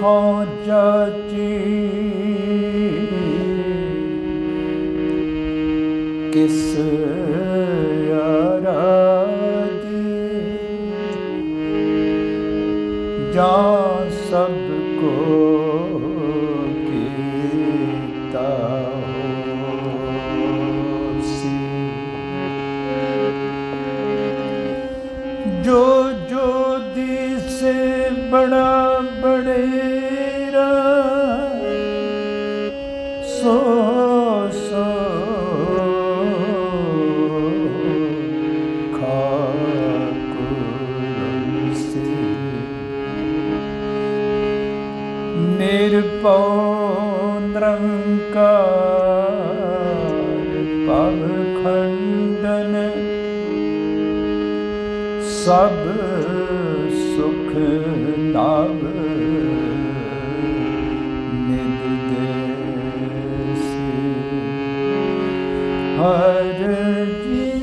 ਖੋਜਚੀ ਕਿਸ ਆਰਾਧੀ ਜਾ ਸਭ ਕੋ ਕੀਤਾ ਹੋਸੀ ਜੋ ਜੋ ਦੀ ਸੇ ਬਣਾ ਬੜੇ ਨਿਰਭਉ ਨਿਰੰਕਾਰ ਪਵ ਖੰਡਨ। ਸਭ ਸੁਖ ਨਾਮ ਨਿਦੇਸੀ ਹਰ ਜੀ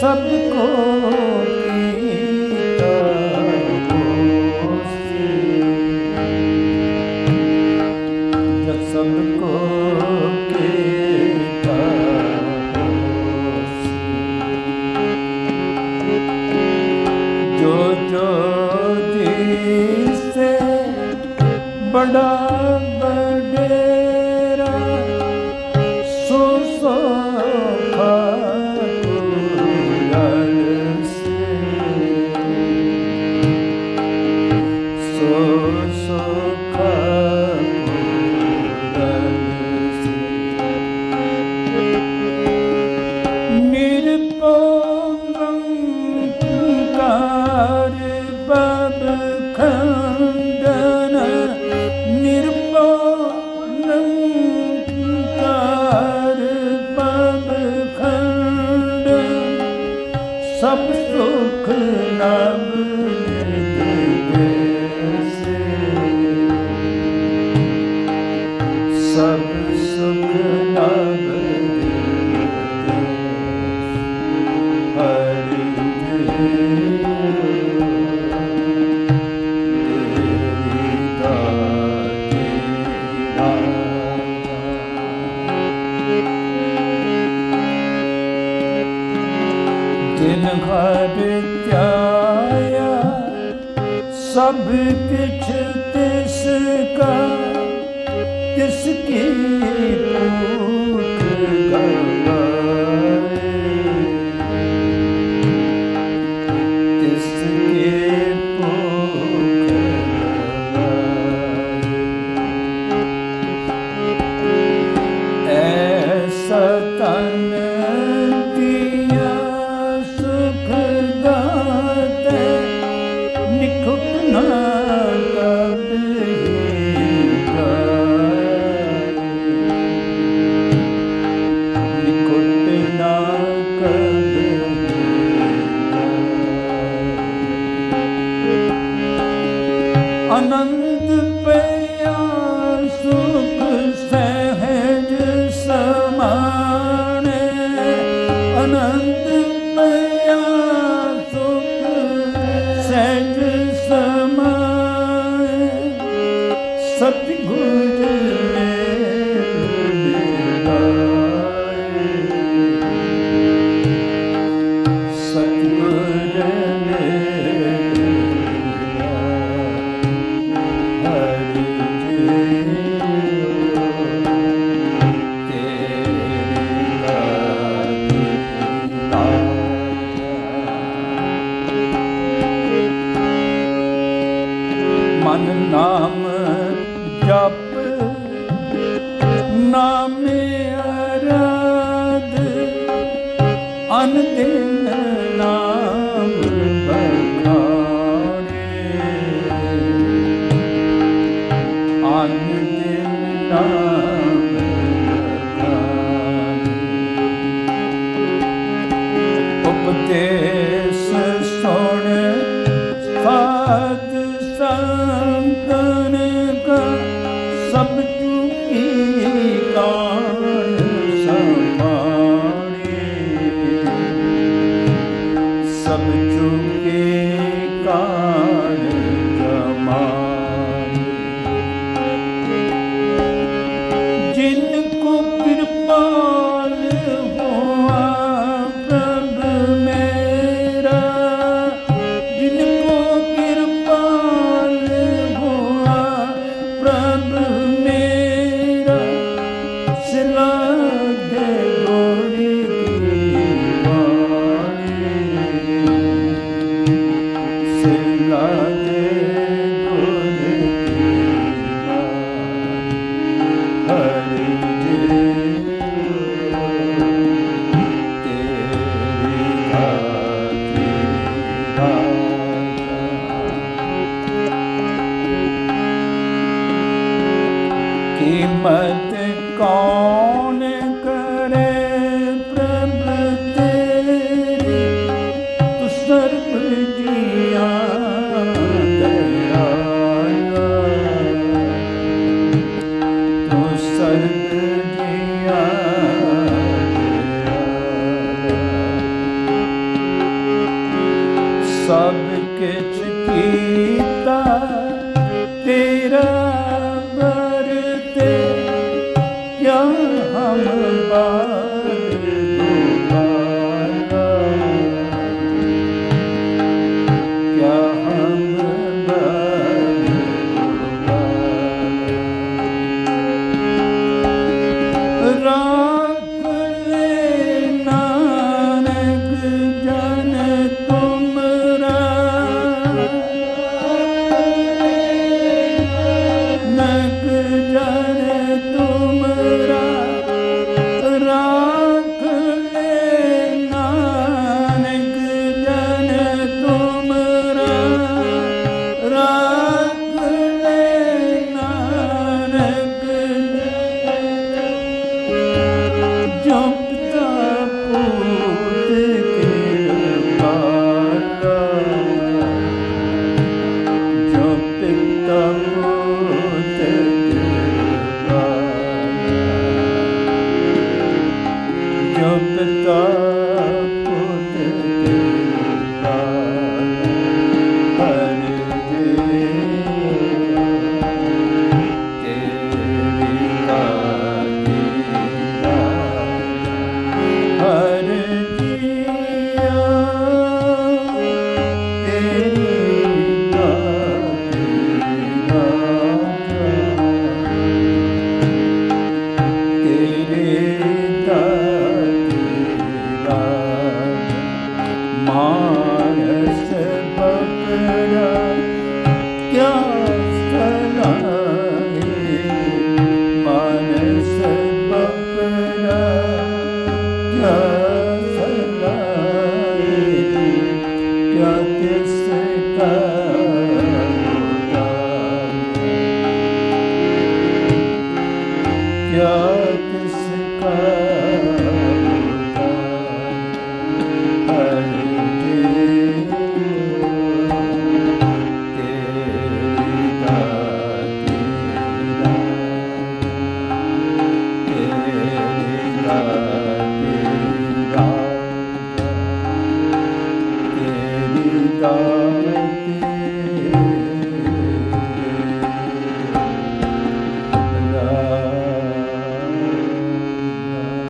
ਸਭ ਕੋ सब किछ तिसका तिसकी तू Sadhguru. 人啊 ਸਿਲਾ ਦੇ